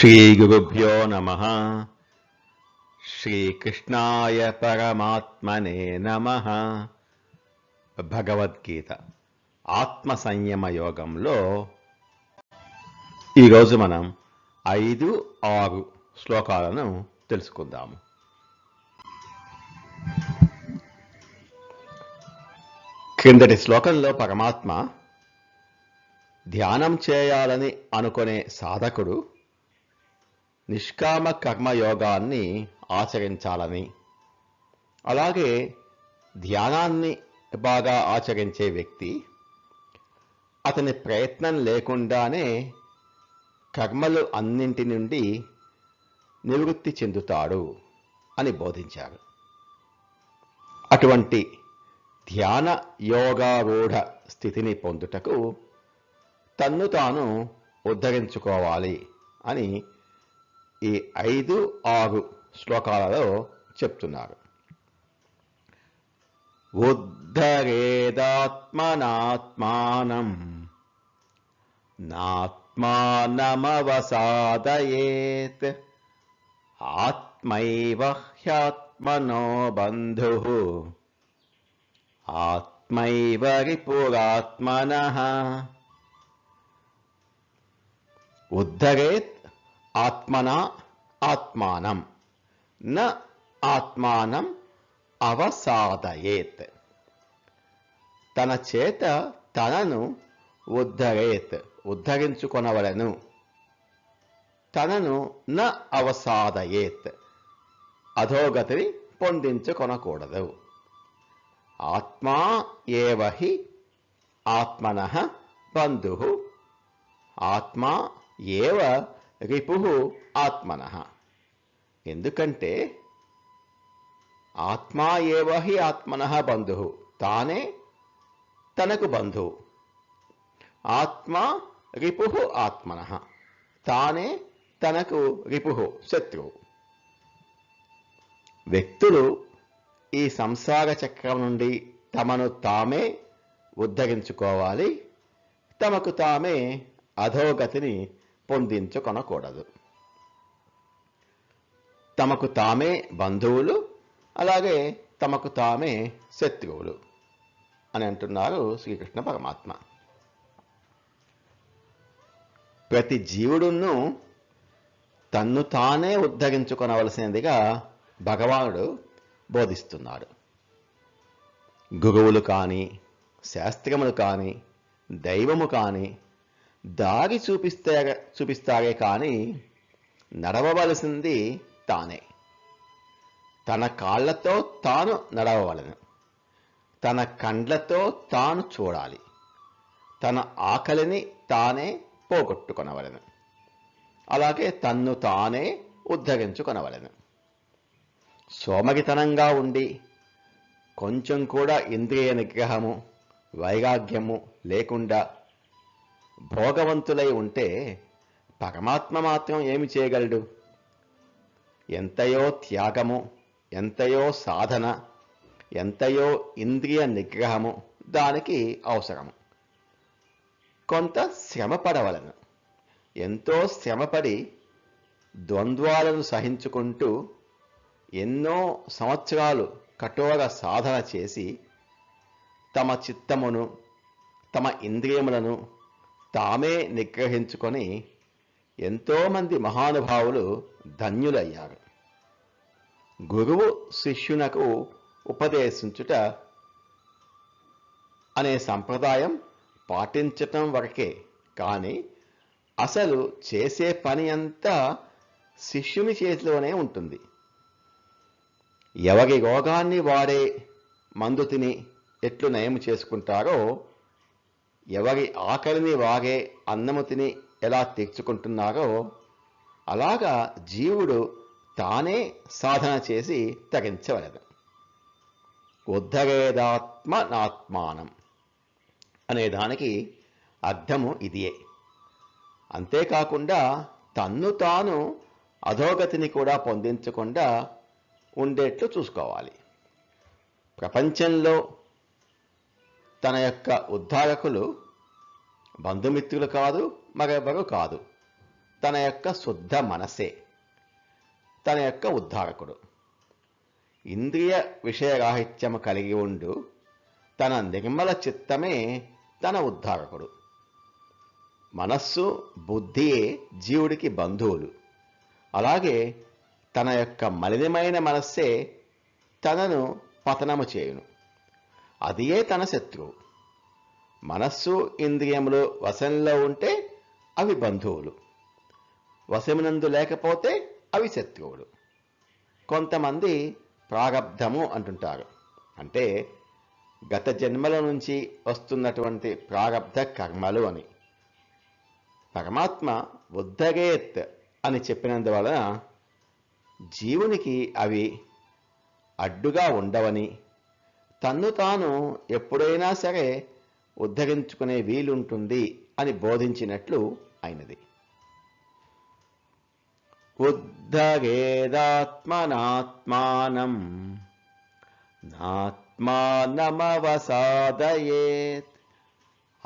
శ్రీగురుభ్యో నమ శ్రీకృష్ణాయ పరమాత్మనే నమ భగవద్గీత ఆత్మ సంయమ యోగంలో ఈరోజు మనం ఐదు ఆరు శ్లోకాలను తెలుసుకుందాము. క్రిందటి శ్లోకంలో పరమాత్మ ధ్యానం చేయాలని అనుకునే సాధకుడు నిష్కామ కర్మయోగాన్ని ఆచరించాలని. అలాగే ధ్యానాన్ని బాగా ఆచరించే వ్యక్తి అతని ప్రయత్నం లేకుండానే కర్మలు అన్నింటి నుండి నివృత్తి చెందుతాడు అని బోధించారు. అటువంటి ధ్యాన యోగారూఢ స్థితిని పొందుటకు తన్ను తాను ఉద్ధరించుకోవాలి అని ఈ ఐదు ఆరు శ్లోకాలలో చెప్తున్నారు. ఉద్ధరేదాత్మనాత్మానం నాత్మానమవసాదయేత్ ఆత్మైవ హ్యాత్మనో బంధు ఆత్మైవ రిపురాత్మన ఉద్ధరేత్ ఆత్మనా ఆత్మానం. న ఆత్మానం అవసాదయేత్. తన చేత తనను ఉద్ధరేత్ ఉద్ధరించుకొనవలను. తనను న అవసాదయేత్. అధోగతిని పొందించుకొనకూడదు. ఆత్మా ఏవహి ఆత్మన బంధు. ఆత్మా ఏవ రిపు ఆత్మన. ఎందుకంటే ఆత్మా ఏవ హి ఆత్మన బంధు. తానే తనకు బంధువు. ఆత్మ రిపు ఆత్మన. తానే తనకు రిపు శత్రువు. వ్యక్తులు ఈ సంసార చక్రం నుండి తమను తామే ఉద్ధరించుకోవాలి. తమకు తామే అధోగతిని పొందించుకొనకూడదు. తమకు తామే బంధువులు అలాగే తమకు తామే శత్రువులు అని అంటున్నారు శ్రీకృష్ణ పరమాత్మ. ప్రతి జీవుడును తన్ను తానే ఉద్ధరించుకొనవలసినదిగా భగవానుడు బోధిస్తున్నాడు. గురువులు కానీ శాస్త్రములు కానీ దైవము కానీ దారి చూపిస్తే చూపిస్తారే కానీ నడవవలసింది తానే. తన కాళ్ళతో తాను నడవవలను. తన కండ్లతో తాను చూడాలి. తన ఆకలిని తానే పోగొట్టుకొనవలను. అలాగే తన్ను తానే ఉద్ధరించుకొనవలను. సోమగితనంగా ఉండి కొంచెం కూడా ఇంద్రియ నిగ్రహము వైరాగ్యము లేకుండా భోగవంతులై ఉంటే పరమాత్మ మాత్రం ఏమి చేయగలడు? ఎంతయో త్యాగము ఎంతయో సాధన ఎంతయో ఇంద్రియ నిగ్రహము దానికి అవసరము. కొంత శ్రమ పడవలను ఎంతో శ్రమపడి ద్వంద్వాలను సహించుకుంటూ ఎన్నో సంవత్సరాలు కఠోర సాధన చేసి తమ చిత్తమును తమ ఇంద్రియములను తామే నిగ్రహించుకొని ఎంతోమంది మహానుభావులు ధన్యులయ్యారు. గురువు శిష్యునకు ఉపదేశించుట అనే సంప్రదాయం పాటించటం వరకే కానీ అసలు చేసే పని అంతా శిష్యుని చేతిలోనే ఉంటుంది. ఎవరి రోగాన్ని వాడే మందు తిని ఎట్లు నయం చేసుకుంటారో ఎవరి ఆకలిని వాగే అన్నము తిని ఎలా తీర్చుకుంటున్నారో అలాగా జీవుడు తానే సాధన చేసి తగించవలదు ఉద్ధరేదాత్మ నాత్మానం అనే దానికి అర్థము ఇదియే. అంతేకాకుండా తన్ను తాను అధోగతిని కూడా పొందించకుండా ఉండేట్లు చూసుకోవాలి. ప్రపంచంలో తన యొక్క ఉద్ధారకులు బంధుమిత్రులు కాదు మరెవరు కాదు. తన యొక్క శుద్ధ మనసే. తన యొక్క ఉద్ధారకుడు. ఇంద్రియ విషయరాహిత్యము కలిగి ఉండు తన నిర్మల చిత్తమే తన ఉద్ధారకుడు. మనస్సు బుద్ధియే జీవుడికి బంధువులు. అలాగే తన యొక్క మలినమైన మనస్సే తనను పతనము చేయును. అదియే తన శత్రువు మనస్సు ఇంద్రియములు వశంలో ఉంటే అవి బంధువులు. వశమునందు లేకపోతే అవి శత్రువులు. కొంతమంది ప్రారబ్ధము అంటుంటారు. అంటే గత జన్మల నుంచి వస్తున్నటువంటి ప్రారబ్ధ కర్మలు అని. పరమాత్మ ఉద్ధగేత్ అని చెప్పినందువలన జీవునికి అవి అడ్డుగా ఉండవని తన్ను తాను ఎప్పుడైనా సరే ఉద్ధరించుకునే వీలుంటుంది అని బోధించినట్లు అయినది. ఉద్ధగేదాత్మనాత్మానం నాత్మానమవసాదయేత్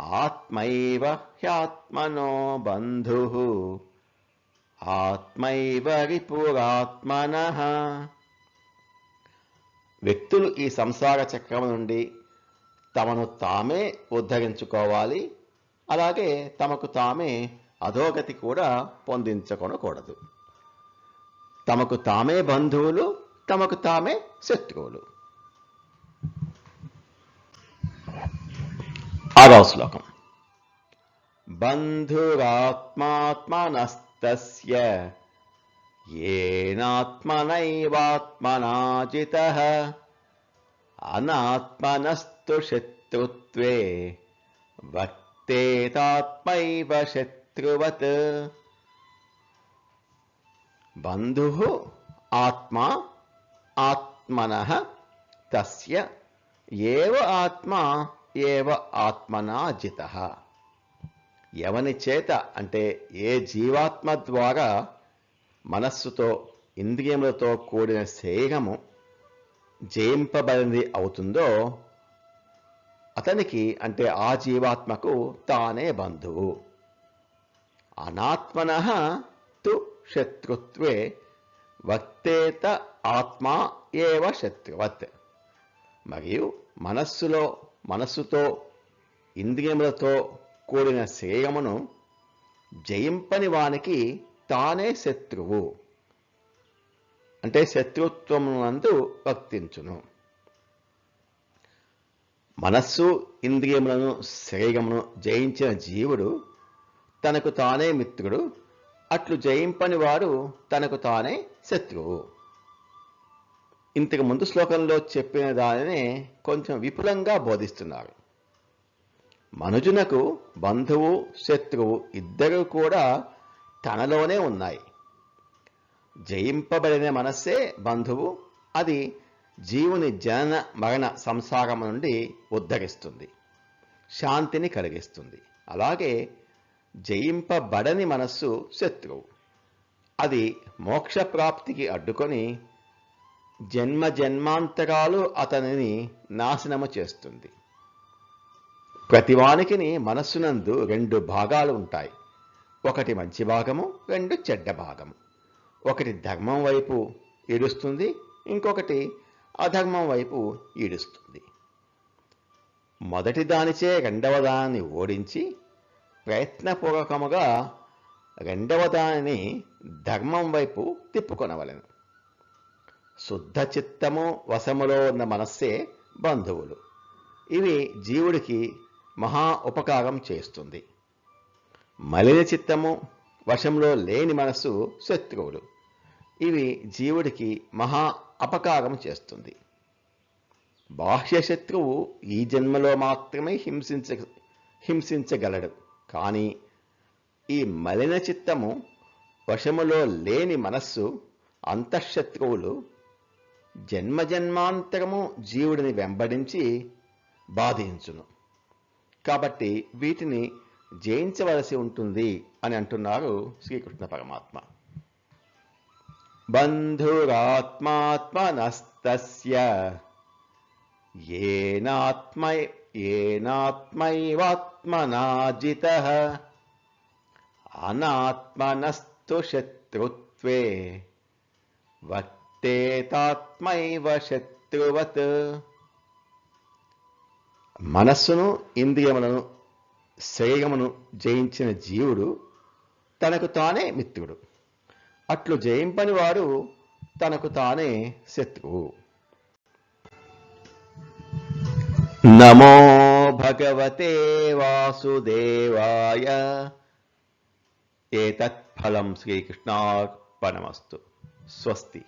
ఆత్మైవ హ్యాత్మనో బంధు ఆత్మైవ రిపురాత్మన వ్యక్తులు ఈ సంసార చక్రం నుండి తమను తామే ఉద్ధరించుకోవాలి. అలాగే తమకు తామే అధోగతి కూడా పొందించుకొనకూడదు తమకు తామే బంధువులు తమకు తామే శత్రువులు. ఆరవ శ్లోకం. బంధురాత్మాత్మనస్తస్య ఏనాత్మనైవాత్మనాజిత అనాత్మనస్తు శత్రుత్వే వర్తేతాత్మైవ శత్రువత్ బంధు ఆత్మా ఆత్మన తస్య ఏవ ఆత్మ ఏవ ఆత్మనా జిత ఎవని చేత అంటే ఏ జీవాత్మ ద్వారా మనస్సుతో ఇంద్రియములతో కూడిన శరీరము జయింపబడింది అవుతుందో అతనికి అంటే ఆ జీవాత్మకు తానే బంధువు. అనాత్మన తు శత్రుత్వే వక్తేత ఆత్మా ఏవ శత్రువత్. మరియు మనస్సులో మనస్సుతో ఇంద్రియములతో కూడిన శరీరమును జయింపని వానికి తానే శత్రువు. అంటే శత్రుత్వమునందు వర్తించును మనస్సు ఇంద్రియములను శరీరమును జయించిన జీవుడు తనకు తానే మిత్రుడు. అట్లు జయింపని వాడు తనకు తానే శత్రువు. ఇంతకు ముందు శ్లోకంలో చెప్పిన దానినే కొంచెం విపులంగా బోధిస్తున్నారు. మనుజునకు బంధువు శత్రువు ఇద్దరు కూడా తనలోనే ఉన్నాయి. జయింపబడిన మనస్సే బంధువు అది జీవుని జనన మరణ సంసారం నుండి ఉద్ధరిస్తుంది శాంతిని కలిగిస్తుంది. అలాగే జయింపబడని మనస్సు శత్రువు. అది మోక్ష ప్రాప్తికి అడ్డుకొని జన్మ జన్మాంతరాలు అతనిని నాశనము చేస్తుంది. ప్రతివానికిని మనస్సునందు రెండు భాగాలు ఉంటాయి. ఒకటి మంచి భాగము రెండు చెడ్డ భాగము. ఒకటి ధర్మం వైపు ఈడుస్తుంది ఇంకొకటి అధర్మం వైపు ఈడుస్తుంది. మొదటి దానిచే రెండవ దానిని ఓడించి ప్రయత్నపూర్వకముగా రెండవ దానిని ధర్మం వైపు తిప్పుకొనవలెను. శుద్ధ చిత్తము వశములో ఉన్న మనస్సే బంధువులు. ఇవి జీవుడికి మహా ఉపకారం చేస్తుంది. మలిన చిత్తము వశంలో లేని మనస్సు శత్రువులు. ఇవి జీవుడికి మహా అపకారం చేస్తుంది. బాహ్య శత్రువు ఈ జన్మలో మాత్రమే హింసించ హింసించగలడు. కానీ ఈ మలిన చిత్తము వశములో లేని మనస్సు అంతఃశత్రువులు జన్మజన్మాంతరము జీవుడిని వెంబడించి బాధించును. కాబట్టి వీటిని జయించవలసి ఉంటుంది అని అంటున్నారు శ్రీకృష్ణ పరమాత్మ. బంధురాత్మాత్మనస్తస్య ఏనాత్మై ఏనాత్మైవాత్మనాజిత అనాత్మనస్తు శత్రుత్వే వర్తేతాత్మైవ శత్రువత్. మనస్సును ఇంద్రియములను శరీరమును జయించిన జీవుడు తనకు తానే మిత్రుడు. అట్లు జయింపని వాడు తనకు తానే శత్రువు. నమో భగవతే వాసుదేవాయ. ఏతత్ఫలం శ్రీకృష్ణార్పణమస్తు. స్వస్తి.